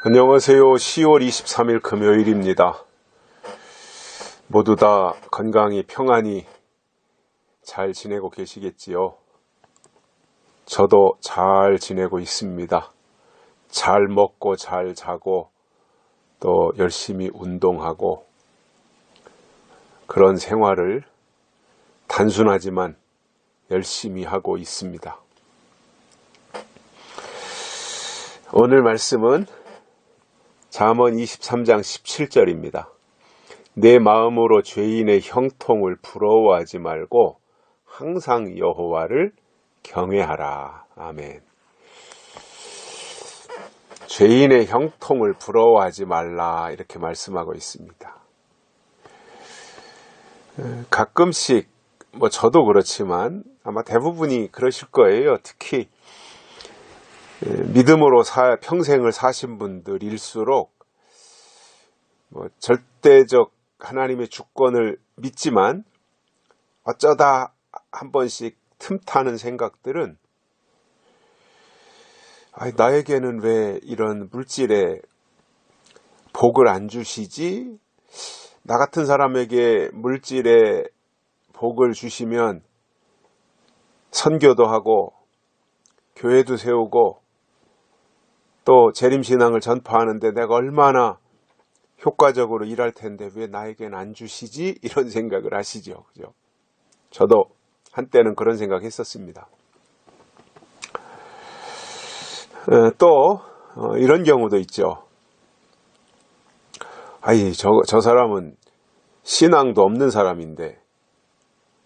안녕하세요. 10월 23일 금요일입니다. 모두 다 건강히 평안히 잘 지내고 계시겠지요? 저도 잘 지내고 있습니다. 잘 먹고 잘 자고 또 열심히 운동하고 그런 생활을 단순하지만 열심히 하고 있습니다. 오늘 말씀은 잠언 23장 17절입니다. 내 마음으로 죄인의 형통을 부러워하지 말고 항상 여호와를 경외하라. 아멘. 죄인의 형통을 부러워하지 말라 이렇게 말씀하고 있습니다. 가끔씩 뭐 저도 그렇지만 아마 대부분이 그러실 거예요. 특히 믿음으로 사, 평생을 사신 분들일수록 뭐 절대적 하나님의 주권을 믿지만 어쩌다 한 번씩 틈타는 생각들은 아니, 나에게는 왜 이런 물질에 복을 안 주시지? 나 같은 사람에게 물질에 복을 주시면 선교도 하고 교회도 세우고 또 재림신앙을 전파하는데 내가 얼마나 효과적으로 일할 텐데 왜 나에겐 안 주시지? 이런 생각을 하시죠. 그죠? 저도 한때는 그런 생각 했었습니다. 또, 어, 이런 경우도 있죠. 아이, 저, 저 사람은 신앙도 없는 사람인데,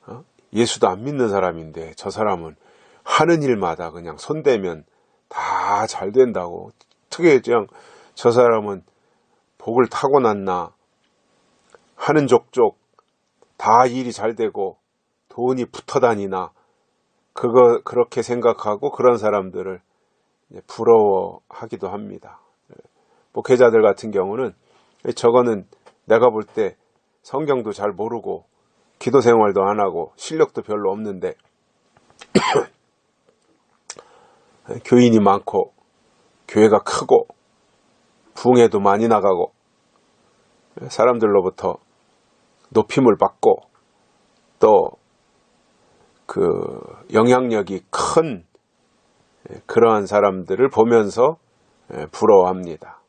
어? 예수도 안 믿는 사람인데, 저 사람은 하는 일마다 그냥 손대면 다 잘 된다고. 특히 그냥 저 사람은 복을 타고났나 하는 족족 다 일이 잘 되고 돈이 붙어 다니나 그거 그렇게 생각하고 그런 사람들을 부러워하기도 합니다. 목회자들 같은 경우는 저거는 내가 볼 때 성경도 잘 모르고 기도 생활도 안 하고 실력도 별로 없는데 교인이 많고 교회가 크고 붕해도 많이 나가고 사람들로부터 높임을 받고 또 그 영향력이 큰 그러한 사람들을 보면서 부러워합니다.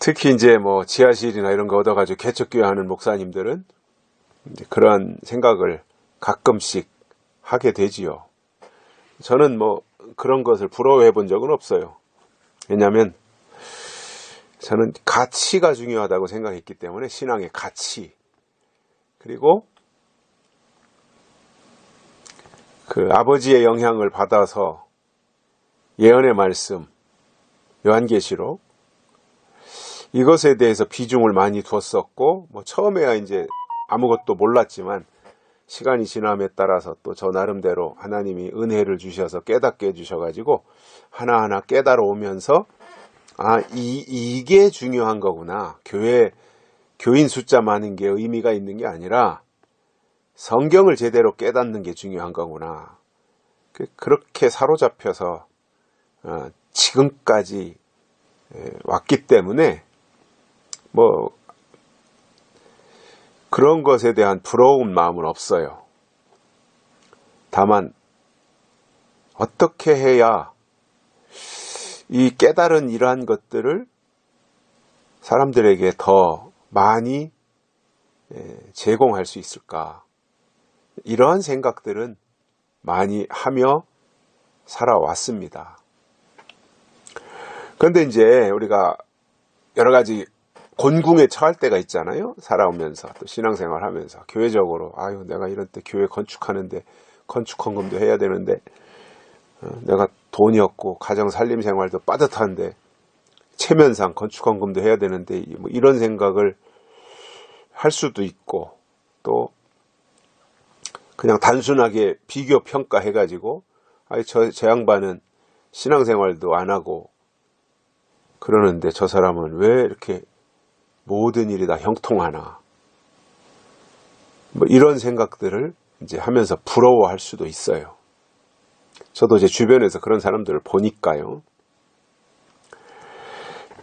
특히 이제 뭐 지하실이나 이런 거 얻어가지고 개척교회 하는 목사님들은 그러한 생각을 가끔씩 하게 되지요. 저는 뭐 그런 것을 부러워해 본 적은 없어요. 왜냐하면 저는 가치가 중요하다고 생각했기 때문에 신앙의 가치 그리고 그 아버지의 영향을 받아서 예언의 말씀 요한계시록 이것에 대해서 비중을 많이 두었었고 뭐 처음에야 이제 아무것도 몰랐지만 시간이 지남에 따라서 또 저 나름대로 하나님이 은혜를 주셔서 깨닫게 해주셔가지고 하나하나 깨달아 오면서 아, 이, 이게 중요한 거구나. 교회, 교인 숫자 많은 게 의미가 있는 게 아니라 성경을 제대로 깨닫는 게 중요한 거구나. 그, 그렇게 사로잡혀서 어, 지금까지 왔기 때문에 뭐 그런 것에 대한 부러운 마음은 없어요. 다만 어떻게 해야 이 깨달은 이러한 것들을 사람들에게 더 많이 제공할 수 있을까? 이러한 생각들은 많이 하며 살아왔습니다. 그런데 이제 우리가 여러 가지 곤궁에 처할 때가 있잖아요. 살아오면서 또 신앙생활 하면서 교회적으로 아유 내가 이런 때 교회 건축하는데 건축 헌금도 해야 되는데 어, 내가 돈이 없고 가정 살림 생활도 빠듯한데 체면상 건축 헌금도 해야 되는데 뭐 이런 생각을 할 수도 있고 또 그냥 단순하게 비교 평가해 가지고 아이 저, 저 양반은 신앙생활도 안 하고 그러는데 저 사람은 왜 이렇게 모든 일이 다 형통하나. 뭐 이런 생각들을 이제 하면서 부러워할 수도 있어요. 저도 제 주변에서 그런 사람들을 보니까요.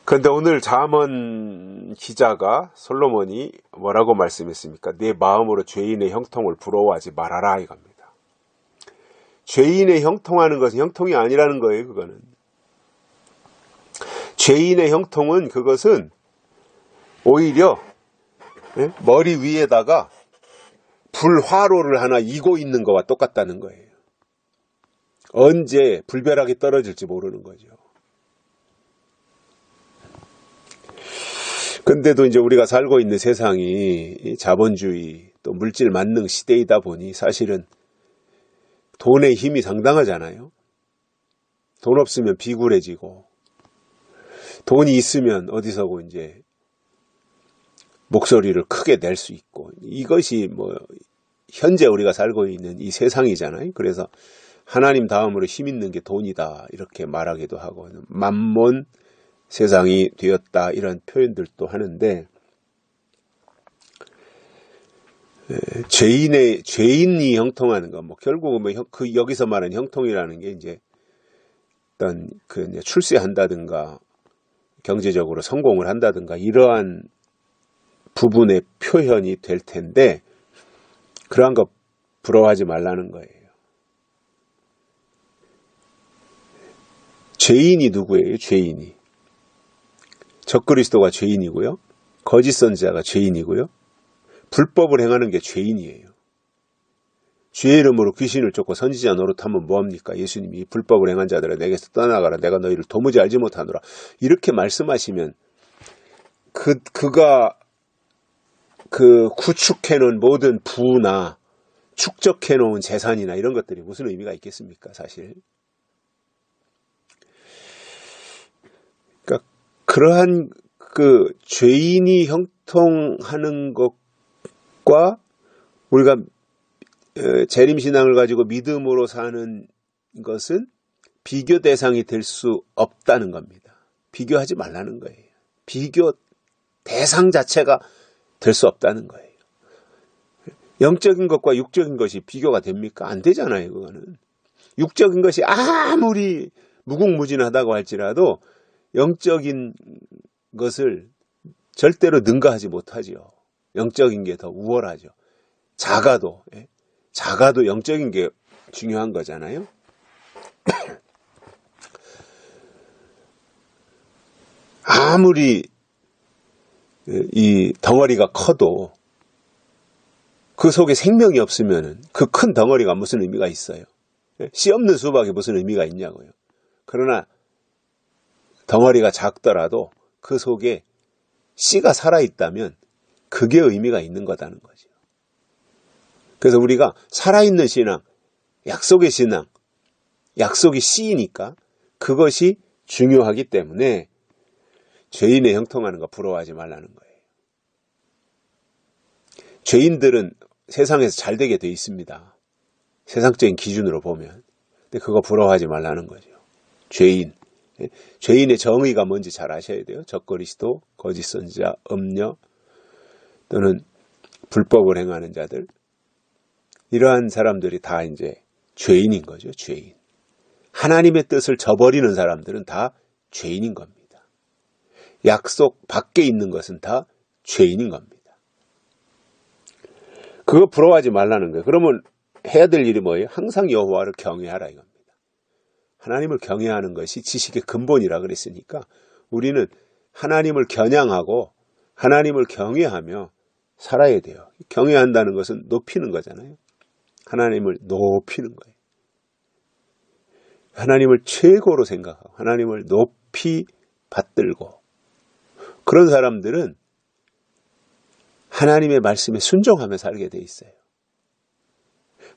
그런데 오늘 잠언 기자가 솔로몬이 뭐라고 말씀했습니까? 내 마음으로 죄인의 형통을 부러워하지 말아라 이겁니다. 죄인의 형통하는 것은 형통이 아니라는 거예요. 그거는 죄인의 형통은 그것은 오히려 예? 머리 위에다가 불화로를 하나 이고 있는 것과 똑같다는 거예요. 언제 불벼락이 떨어질지 모르는 거죠. 근데도 이제 우리가 살고 있는 세상이 자본주의 또 물질 만능 시대이다 보니 사실은 돈의 힘이 상당하잖아요. 돈 없으면 비굴해지고 돈이 있으면 어디서고 이제 목소리를 크게 낼 수 있고 이것이 뭐 현재 우리가 살고 있는 이 세상이잖아요. 그래서 하나님 다음으로 힘 있는 게 돈이다 이렇게 말하기도 하고 만몬 세상이 되었다 이런 표현들도 하는데 죄인의 죄인이 형통하는 거 뭐 결국은 뭐 그 여기서 말하는 형통이라는 게 이제 어떤 그 출세한다든가 경제적으로 성공을 한다든가 이러한 부분의 표현이 될 텐데 그러한 거 부러워하지 말라는 거예요. 죄인이 누구예요? 죄인이. 적그리스도가 죄인이고요. 거짓 선지자가 죄인이고요. 불법을 행하는 게 죄인이에요. 주의 이름으로 귀신을 쫓고 선지자 노릇하면 뭐합니까? 예수님이 불법을 행한 자들아 내게서 떠나가라 내가 너희를 도무지 알지 못하노라 이렇게 말씀하시면 그 그가 그 구축해 놓은 모든 부나 축적해 놓은 재산이나 이런 것들이 무슨 의미가 있겠습니까? 사실 그러한 그 죄인이 형통하는 것과 우리가 재림신앙을 가지고 믿음으로 사는 것은 비교 대상이 될 수 없다는 겁니다. 비교하지 말라는 거예요. 비교 대상 자체가 될 수 없다는 거예요. 영적인 것과 육적인 것이 비교가 됩니까? 안 되잖아요, 그거는. 육적인 것이 아무리 무궁무진하다고 할지라도 영적인 것을 절대로 능가하지 못하지요. 영적인 게 더 우월하죠. 작아도, 예? 작아도 영적인 게 중요한 거잖아요. 아무리 이 덩어리가 커도 그 속에 생명이 없으면 그 큰 덩어리가 무슨 의미가 있어요? 예? 씨 없는 수박에 무슨 의미가 있냐고요. 그러나 덩어리가 작더라도 그 속에 씨가 살아있다면 그게 의미가 있는 거다는 거죠. 그래서 우리가 살아있는 신앙, 약속의 신앙, 약속이 씨이니까 그것이 중요하기 때문에 죄인의 형통하는 거 부러워하지 말라는 거예요. 죄인들은 세상에서 잘 되게 돼 있습니다. 세상적인 기준으로 보면. 근데 그거 부러워하지 말라는 거죠. 죄인. 죄인의 정의가 뭔지 잘 아셔야 돼요. 적그리스도, 거짓 선지자, 음녀 또는 불법을 행하는 자들 이러한 사람들이 다 이제 죄인인 거죠. 죄인. 하나님의 뜻을 저버리는 사람들은 다 죄인인 겁니다. 약속 밖에 있는 것은 다 죄인인 겁니다. 그거 부러워하지 말라는 거예요. 그러면 해야 될 일이 뭐예요? 항상 여호와를 경외하라 이겁니다. 하나님을 경외하는 것이 지식의 근본이라 그랬으니까 우리는 하나님을 겨냥하고 하나님을 경외하며 살아야 돼요. 경외한다는 것은 높이는 거잖아요. 하나님을 높이는 거예요. 하나님을 최고로 생각하고 하나님을 높이 받들고 그런 사람들은 하나님의 말씀에 순종하며 살게 돼 있어요.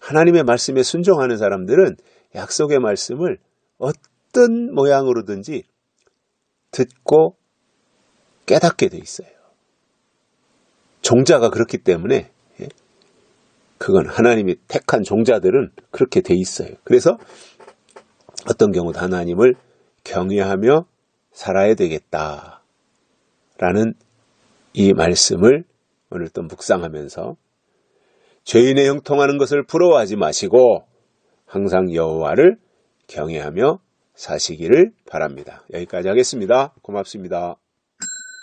하나님의 말씀에 순종하는 사람들은 약속의 말씀을 어떤 모양으로든지 듣고 깨닫게 돼 있어요. 종자가 그렇기 때문에 예, 그건 하나님이 택한 종자들은 그렇게 돼 있어요. 그래서 어떤 경우도 하나님을 경외하며 살아야 되겠다 라는 이 말씀을 오늘 또 묵상하면서 죄인의 형통하는 것을 부러워하지 마시고 항상 여호와를 경외하며 사시기를 바랍니다. 여기까지 하겠습니다. 고맙습니다.